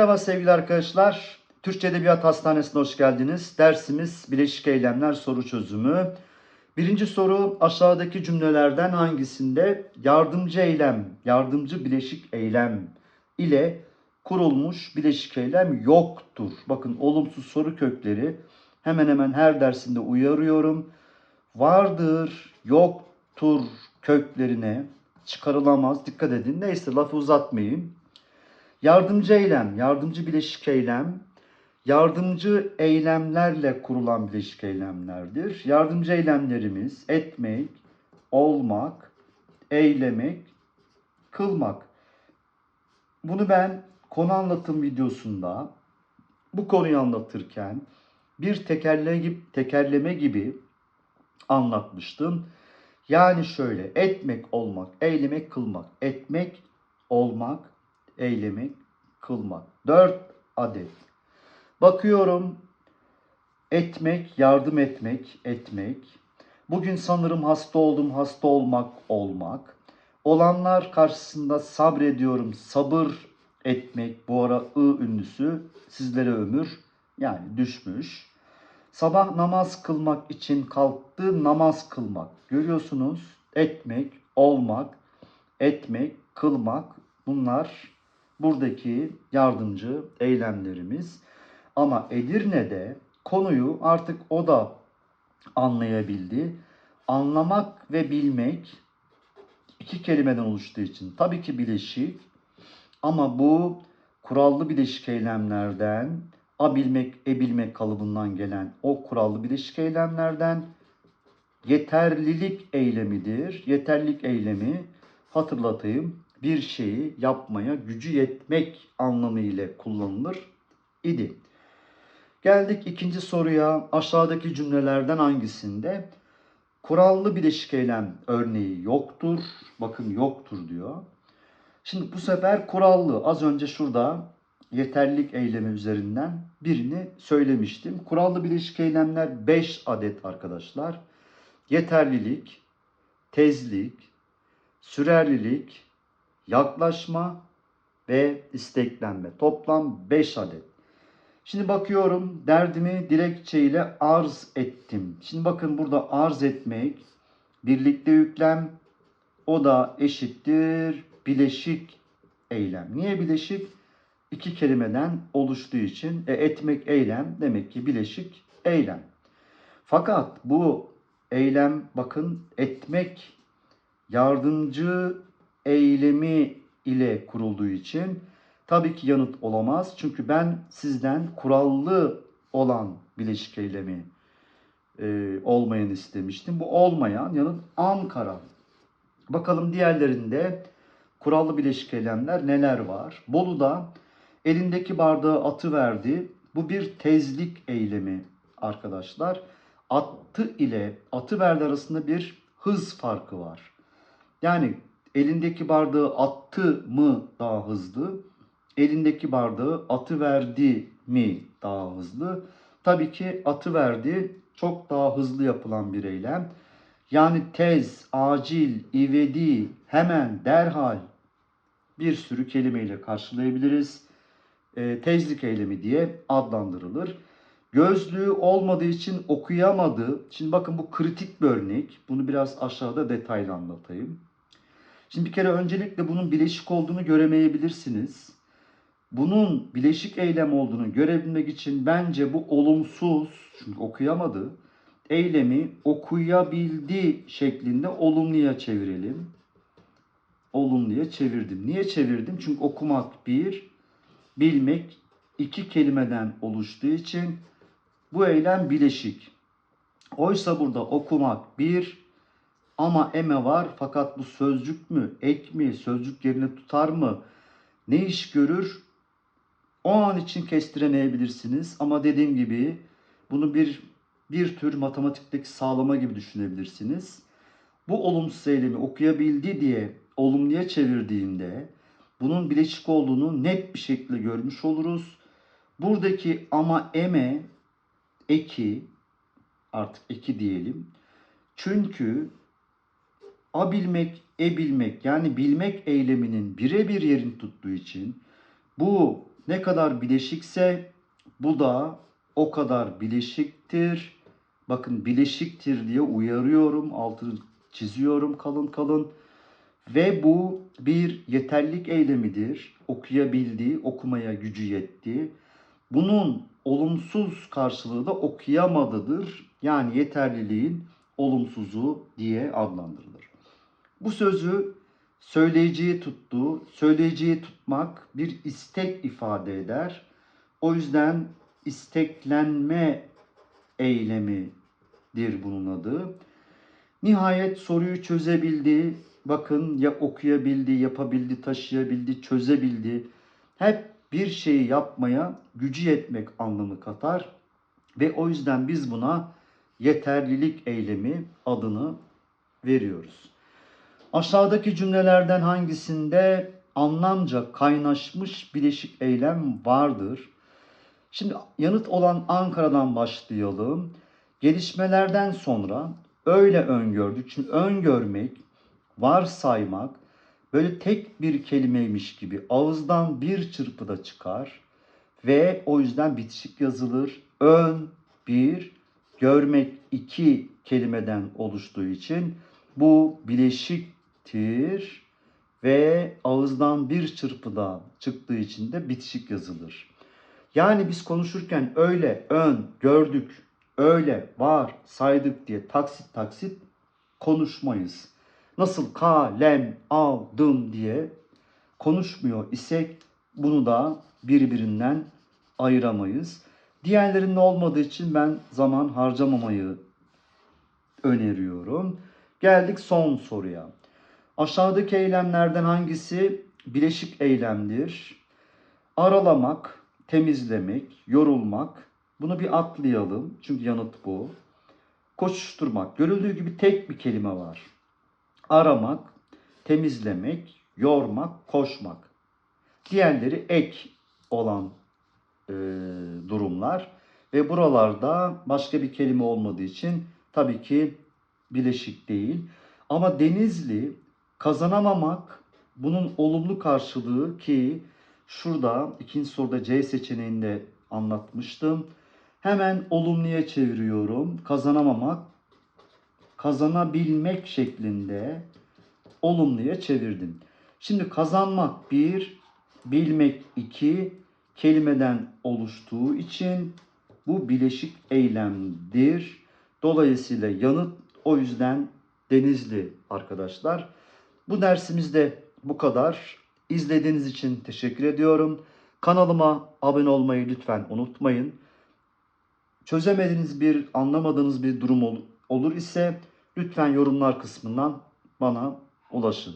Merhaba sevgili arkadaşlar. Türkçe Edebiyat Hastanesi'ne hoş geldiniz. Dersimiz bileşik eylemler soru çözümü. Birinci soru aşağıdaki cümlelerden hangisinde yardımcı eylem, yardımcı bileşik eylem ile kurulmuş bileşik eylem yoktur. Bakın olumsuz soru kökleri hemen hemen her dersinde uyarıyorum. Vardır, yoktur köklerine çıkarılamaz. Dikkat edin. Neyse lafı uzatmayayım. Yardımcı eylem, yardımcı bileşik eylem, yardımcı eylemlerle kurulan bileşik eylemlerdir. Yardımcı eylemlerimiz etmek, olmak, eylemek, kılmak. Bunu ben konu anlatım videosunda bu konuyu anlatırken bir tekerleme gibi, tekerleme gibi anlatmıştım. Yani şöyle etmek, olmak, eylemek, kılmak. Etmek, olmak, eylemek, kılmak. Dört adet. Bakıyorum. Etmek, yardım etmek, etmek. Bugün sanırım hasta oldum, hasta olmak, olmak. Olanlar karşısında sabrediyorum, sabır etmek. Bu ara ı ünlüsü sizlere ömür yani düşmüş. Sabah namaz kılmak için kalktı, namaz kılmak. Görüyorsunuz etmek, olmak, etmek, kılmak bunlar buradaki yardımcı eylemlerimiz. Ama Edirne'de konuyu artık o da anlayabildi. Anlamak ve bilmek iki kelimeden oluştuğu için tabii ki bileşik ama bu kurallı bileşik eylemlerden a bilmek, e bilmek kalıbından gelen o kurallı bileşik eylemlerden yeterlilik eylemidir. Yeterlilik eylemi hatırlatayım bir şeyi yapmaya gücü yetmek anlamı ile kullanılır idi. Geldik ikinci soruya. Aşağıdaki cümlelerden hangisinde kurallı bileşik eylem örneği yoktur? Bakın yoktur diyor. Şimdi bu sefer kurallı. Az önce şurada yeterlilik eylemi üzerinden birini söylemiştim. Kurallı bileşik eylemler 5 adet arkadaşlar. Yeterlilik, tezlik, sürerlilik, yaklaşma ve isteklenme. Toplam 5 adet. Şimdi bakıyorum derdimi dilekçe ile arz ettim. Şimdi bakın burada arz etmek birlikte yüklem o da eşittir bileşik eylem. Niye bileşik? İki kelimeden oluştuğu için e, etmek eylem demek ki bileşik eylem. Fakat bu eylem bakın etmek yardımcı eylemi ile kurulduğu için tabii ki yanıt olamaz. Çünkü ben sizden kurallı olan bileşik eylemi e, olmayan istemiştim. Bu olmayan yanıt Ankara. Bakalım diğerlerinde kurallı bileşik eylemler neler var? Bolu'da elindeki bardağı atı verdi. Bu bir tezlik eylemi arkadaşlar. Attı ile atı verdi arasında bir hız farkı var. Yani elindeki bardağı attı mı daha hızlı, elindeki bardağı atı verdi mi daha hızlı? Tabii ki atı verdi çok daha hızlı yapılan bir eylem. Yani tez, acil, ivedi, hemen, derhal bir sürü kelimeyle karşılayabiliriz. E, tezlik eylemi diye adlandırılır. Gözlüğü olmadığı için okuyamadı. Şimdi bakın bu kritik bir örnek. Bunu biraz aşağıda detaylı anlatayım. Şimdi bir kere öncelikle bunun bileşik olduğunu göremeyebilirsiniz. Bunun bileşik eylem olduğunu görebilmek için bence bu olumsuz, çünkü okuyamadı, eylemi okuyabildi şeklinde olumluya çevirelim. Olumluya çevirdim. Niye çevirdim? Çünkü okumak bir, bilmek iki kelimeden oluştuğu için bu eylem bileşik. Oysa burada okumak bir, ama eme var fakat bu sözcük mü, ek mi, sözcük yerine tutar mı, ne iş görür? O an için kestiremeyebilirsiniz ama dediğim gibi bunu bir bir tür matematikteki sağlama gibi düşünebilirsiniz. Bu olumsuz eylemi okuyabildi diye olumluya çevirdiğimde bunun bileşik olduğunu net bir şekilde görmüş oluruz. Buradaki ama eme eki artık eki diyelim. Çünkü a bilmek, e bilmek yani bilmek eyleminin birebir yerini tuttuğu için bu ne kadar bileşikse bu da o kadar bileşiktir. Bakın bileşiktir diye uyarıyorum, altını çiziyorum kalın kalın. Ve bu bir yeterlik eylemidir. Okuyabildiği, okumaya gücü yetti. Bunun olumsuz karşılığı da okuyamadıdır. Yani yeterliliğin olumsuzu diye adlandırılır. Bu sözü söyleyiciyi tuttu. Söyleyiciyi tutmak bir istek ifade eder. O yüzden isteklenme eylemidir bunun adı. Nihayet soruyu çözebildi. Bakın ya okuyabildi, yapabildi, taşıyabildi, çözebildi. Hep bir şeyi yapmaya gücü yetmek anlamı katar. Ve o yüzden biz buna yeterlilik eylemi adını veriyoruz. Aşağıdaki cümlelerden hangisinde anlamca kaynaşmış bileşik eylem vardır? Şimdi yanıt olan Ankara'dan başlayalım. Gelişmelerden sonra öyle öngördük. Şimdi öngörmek, varsaymak böyle tek bir kelimeymiş gibi ağızdan bir çırpıda çıkar ve o yüzden bitişik yazılır. Ön bir, görmek iki kelimeden oluştuğu için bu bileşiktir ve ağızdan bir çırpıda çıktığı için de bitişik yazılır. Yani biz konuşurken öyle, ön, gördük, öyle, var, saydık diye taksit taksit konuşmayız. Nasıl kalem aldım diye konuşmuyor isek bunu da birbirinden ayıramayız. Diğerlerinin olmadığı için ben zaman harcamamayı öneriyorum. Geldik son soruya. Aşağıdaki eylemlerden hangisi bileşik eylemdir? Aralamak, temizlemek, yorulmak. Bunu bir atlayalım. Çünkü yanıt bu. Koşuşturmak. Görüldüğü gibi tek bir kelime var. Aramak, temizlemek, yormak, koşmak. Diğerleri ek olan e, durumlar. Ve buralarda başka bir kelime olmadığı için tabii ki bileşik değil. Ama Denizli kazanamamak bunun olumlu karşılığı ki şurada ikinci soruda C seçeneğinde anlatmıştım. Hemen olumluya çeviriyorum. Kazanamamak kazanabilmek şeklinde olumluya çevirdim. Şimdi kazanmak bir, bilmek iki kelimeden oluştuğu için bu bileşik eylemdir. Dolayısıyla yanıt o yüzden Denizli arkadaşlar. Bu dersimizde bu kadar. İzlediğiniz için teşekkür ediyorum. Kanalıma abone olmayı lütfen unutmayın. Çözemediğiniz bir, anlamadığınız bir durum ol- olur ise lütfen yorumlar kısmından bana ulaşın.